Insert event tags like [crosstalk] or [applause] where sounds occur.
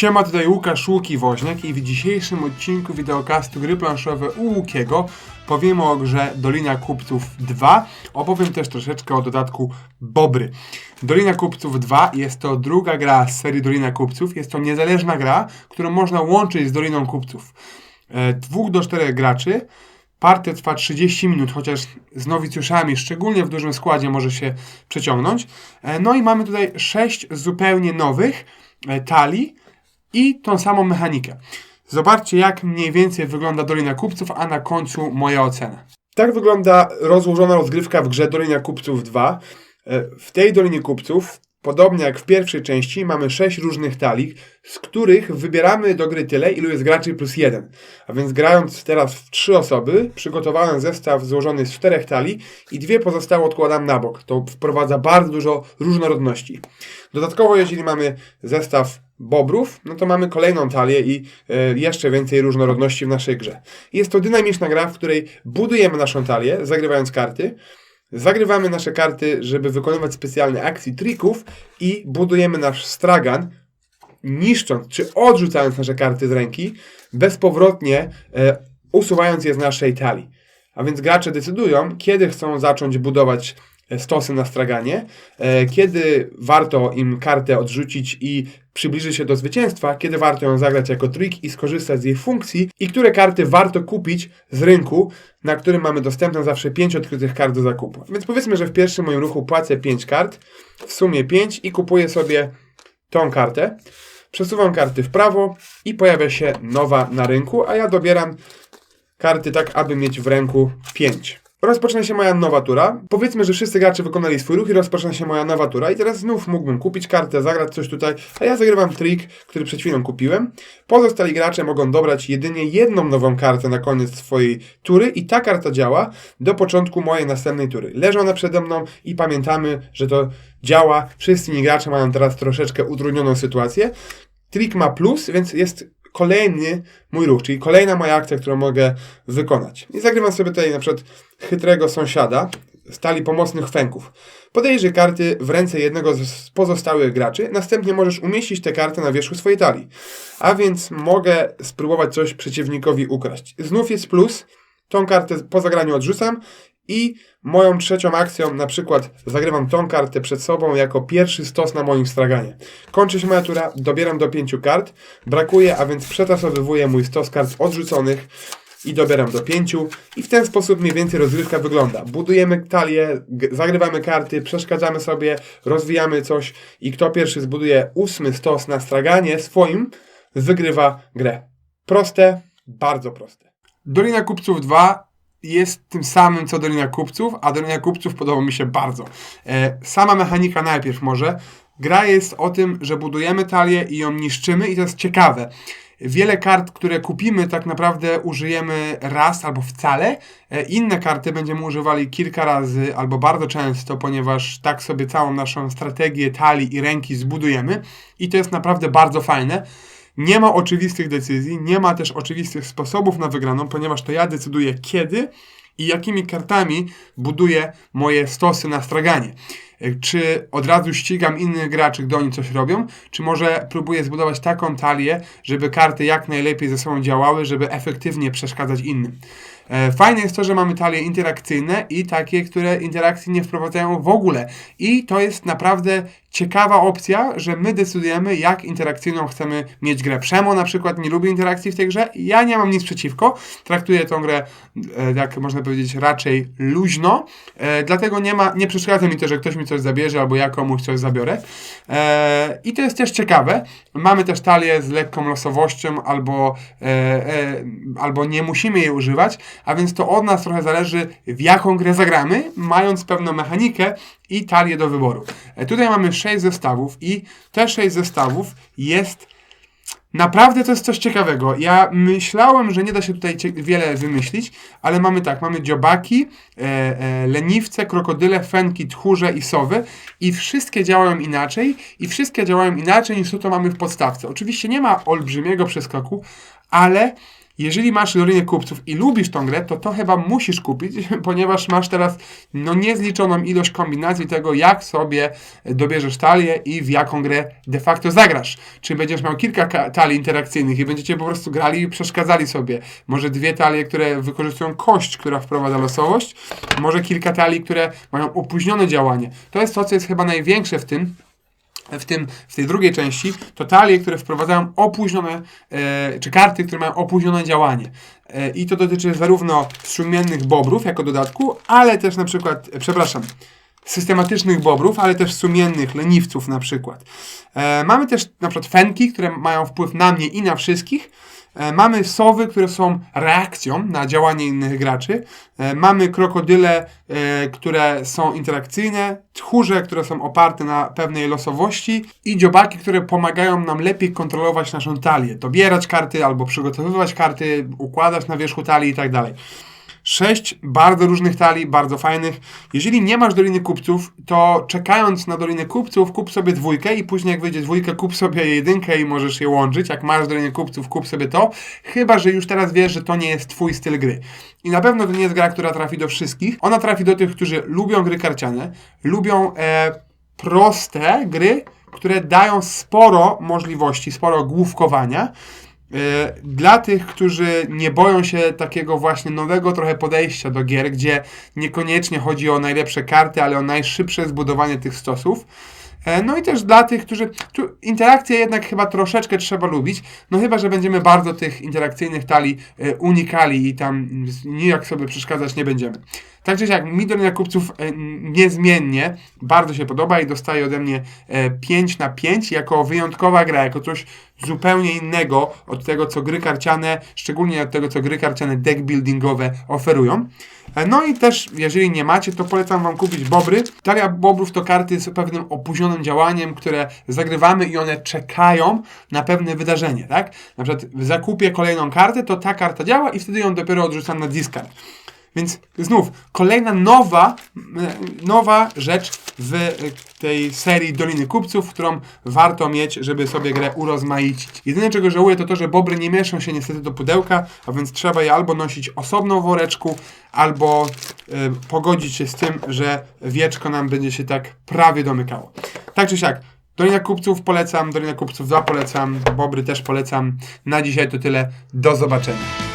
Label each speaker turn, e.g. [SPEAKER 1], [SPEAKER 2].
[SPEAKER 1] Siema, tutaj Łukasz Łuki Woźniak i w dzisiejszym odcinku wideokastu Gry Planszowe u Łukiego powiemy o grze Dolina Kupców 2. Opowiem też troszeczkę o dodatku Bobry. Dolina Kupców 2 jest to druga gra z serii Dolina Kupców. Jest to niezależna gra, którą można łączyć z Doliną Kupców. E, Dwóch do czterech graczy. Partia trwa 30 minut, chociaż z nowicjuszami, szczególnie w dużym składzie, może się przeciągnąć. E, No i mamy tutaj sześć zupełnie nowych e, talii i tą samą mechanikę. Zobaczcie, jak mniej więcej wygląda Dolina Kupców, a na końcu moja ocena. Tak wygląda rozłożona rozgrywka w grze Dolina Kupców 2. E, W tej Dolinie Kupców, podobnie jak w pierwszej części, mamy sześć różnych talii, z których wybieramy do gry tyle, ilu jest graczy plus jeden. A więc grając teraz w trzy osoby, przygotowałem zestaw złożony z czterech talii i dwie pozostałe odkładam na bok. To wprowadza bardzo dużo różnorodności. Dodatkowo, jeżeli mamy zestaw bobrów, no to mamy kolejną talię i e, jeszcze więcej różnorodności w naszej grze. Jest to dynamiczna gra, w której budujemy naszą talię, zagrywając karty, zagrywamy nasze karty, żeby wykonywać specjalne akcje trików i budujemy nasz stragan, niszcząc czy odrzucając nasze karty z ręki, bezpowrotnie e, usuwając je z naszej talii. A więc gracze decydują, kiedy chcą zacząć budować stosy na straganie, e, kiedy warto im kartę odrzucić i przybliżyć się do zwycięstwa, kiedy warto ją zagrać jako trik i skorzystać z jej funkcji i które karty warto kupić z rynku, na którym mamy dostępne zawsze 5 odkrytych kart do zakupu. Więc powiedzmy, że w pierwszym moim ruchu płacę 5 kart, w sumie 5 i kupuję sobie tą kartę. Przesuwam karty w prawo i pojawia się nowa na rynku, a ja dobieram karty tak, aby mieć w ręku 5. Rozpoczyna się moja nowa tura. Powiedzmy, że wszyscy gracze wykonali swój ruch i rozpoczyna się moja nowa tura. I teraz znów mógłbym kupić kartę, zagrać coś tutaj, a ja zagrywam trik, który przed chwilą kupiłem. Pozostali gracze mogą dobrać jedynie jedną nową kartę na koniec swojej tury i ta karta działa do początku mojej następnej tury. Leży ona przede mną i pamiętamy, że to działa. Wszyscy gracze mają teraz troszeczkę utrudnioną sytuację. Trik ma plus, więc jest kolejny mój ruch, czyli kolejna moja akcja, którą mogę wykonać. I zagrywam sobie tutaj na przykład chytrego sąsiada, stali pomocnych fęków. Podejrzyj karty w ręce jednego z pozostałych graczy, następnie możesz umieścić te karty na wierzchu swojej talii. A więc mogę spróbować coś przeciwnikowi ukraść. Znów jest plus, tą kartę po zagraniu odrzucam i moją trzecią akcją na przykład zagrywam tą kartę przed sobą jako pierwszy stos na moim straganie. Kończy się moja tura, dobieram do pięciu kart, brakuje, a więc przetasowywuję mój stos kart odrzuconych i dobieram do pięciu i w ten sposób mniej więcej rozgrywka wygląda. Budujemy talię, zagrywamy karty, przeszkadzamy sobie, rozwijamy coś i kto pierwszy zbuduje ósmy stos na straganie swoim, wygrywa grę. Proste, bardzo proste. Dolina Kupców 2 jest tym samym co Dolina Kupców, a Dolina Kupców podoba mi się bardzo. E, sama mechanika najpierw może. Gra jest o tym, że budujemy talię i ją niszczymy i to jest ciekawe. Wiele kart, które kupimy, tak naprawdę użyjemy raz albo wcale. E, Inne karty będziemy używali kilka razy albo bardzo często, ponieważ tak sobie całą naszą strategię talii i ręki zbudujemy. I to jest naprawdę bardzo fajne. Nie ma oczywistych decyzji, nie ma też oczywistych sposobów na wygraną, ponieważ to ja decyduję kiedy i jakimi kartami buduję moje stosy na straganie. E, Czy od razu ścigam innych graczy, gdy oni coś robią, czy może próbuję zbudować taką talię, żeby karty jak najlepiej ze sobą działały, żeby efektywnie przeszkadzać innym. E, Fajne jest to, że mamy talie interakcyjne i takie, które interakcji nie wprowadzają w ogóle. I to jest naprawdę ciekawa opcja, że my decydujemy, jak interakcyjną chcemy mieć grę. Przemo na przykład nie lubi interakcji w tej grze. Ja nie mam nic przeciwko. Traktuję tę grę, e, jak można powiedzieć, raczej luźno. E, Dlatego nie ma, nie przeszkadza mi to, że ktoś mi coś zabierze, albo ja komuś coś zabiorę. I to jest też ciekawe. Mamy też talię z lekką losowością, albo, albo nie musimy jej używać, a więc to od nas trochę zależy, w jaką grę zagramy, mając pewną mechanikę i talię do wyboru. E, tutaj mamy 6 zestawów i te 6 zestawów jest Naprawdę to jest coś ciekawego. Ja myślałem, że nie da się tutaj wiele wymyślić, ale mamy tak, mamy dziobaki, e, e, leniwce, krokodyle, fenki, tchórze i sowy i wszystkie działają inaczej i wszystkie działają inaczej niż to, co mamy w podstawce. Oczywiście nie ma olbrzymiego przeskoku, ale jeżeli masz Dolinę Kupców i lubisz tą grę, to to chyba musisz kupić, [laughs] ponieważ masz teraz no niezliczoną ilość kombinacji tego, jak sobie dobierzesz talię i w jaką grę de facto zagrasz. Czy będziesz miał kilka ka- talii interakcyjnych i będziecie po prostu grali i przeszkadzali sobie. Może dwie talie, które wykorzystują kość, która wprowadza losowość. Może kilka talii, które mają opóźnione działanie. To jest to, co jest chyba największe w tym, w, tym, w tej drugiej części, to talie, które wprowadzają opóźnione, e, czy karty, które mają opóźnione działanie. E, I to dotyczy zarówno sumiennych bobrów jako dodatku, ale też na przykład, e, przepraszam, systematycznych bobrów, ale też sumiennych leniwców na przykład. E, mamy też na przykład fenki, które mają wpływ na mnie i na wszystkich. E, Mamy sowy, które są reakcją na działanie innych graczy. E, Mamy krokodyle, e, które są interakcyjne, tchórze, które są oparte na pewnej losowości i dziobaki, które pomagają nam lepiej kontrolować naszą talię. Dobierać karty albo przygotowywać karty, układać na wierzchu talii i tak. Sześć bardzo różnych talii, bardzo fajnych. Jeżeli nie masz Doliny Kupców, to czekając na Dolinę Kupców, kup sobie dwójkę i później jak wyjdzie dwójkę, kup sobie jedynkę i możesz je łączyć. Jak masz Dolinę Kupców, kup sobie to. Chyba, że już teraz wiesz, że to nie jest twój styl gry. I na pewno to nie jest gra, która trafi do wszystkich. Ona trafi do tych, którzy lubią gry karciane, lubią e, proste gry, które dają sporo możliwości, sporo główkowania. E, Dla tych, którzy nie boją się takiego właśnie nowego trochę podejścia do gier, gdzie niekoniecznie chodzi o najlepsze karty, ale o najszybsze zbudowanie tych stosów. E, No i też dla tych, którzy. Tu interakcje jednak chyba troszeczkę trzeba lubić. No chyba, że będziemy bardzo tych interakcyjnych talii e, unikali i tam nijak sobie przeszkadzać nie będziemy. Tak czy siak, mi Dolina Kupców e, niezmiennie bardzo się podoba i dostaje ode mnie e, 5 na 5 jako wyjątkowa gra, jako coś zupełnie innego od tego, co gry karciane, szczególnie od tego, co gry karciane deck buildingowe oferują. E, No i też, jeżeli nie macie, to polecam Wam kupić Bobry. Talia Bobrów to karty z pewnym opóźnionym działaniem, które zagrywamy i one czekają na pewne wydarzenie, tak? Na przykład w zakupie kolejną kartę, to ta karta działa i wtedy ją dopiero odrzucam na discard. Więc znów, kolejna nowa, m, nowa rzecz w e, tej serii Doliny Kupców, którą warto mieć, żeby sobie grę urozmaicić. Jedyne czego żałuję to to, że bobry nie mieszczą się niestety do pudełka, a więc trzeba je albo nosić osobno w woreczku, albo e, pogodzić się z tym, że wieczko nam będzie się tak prawie domykało. Tak czy siak, Dolina Kupców polecam, Dolina Kupców 2 polecam, Bobry też polecam. Na dzisiaj to tyle, do zobaczenia.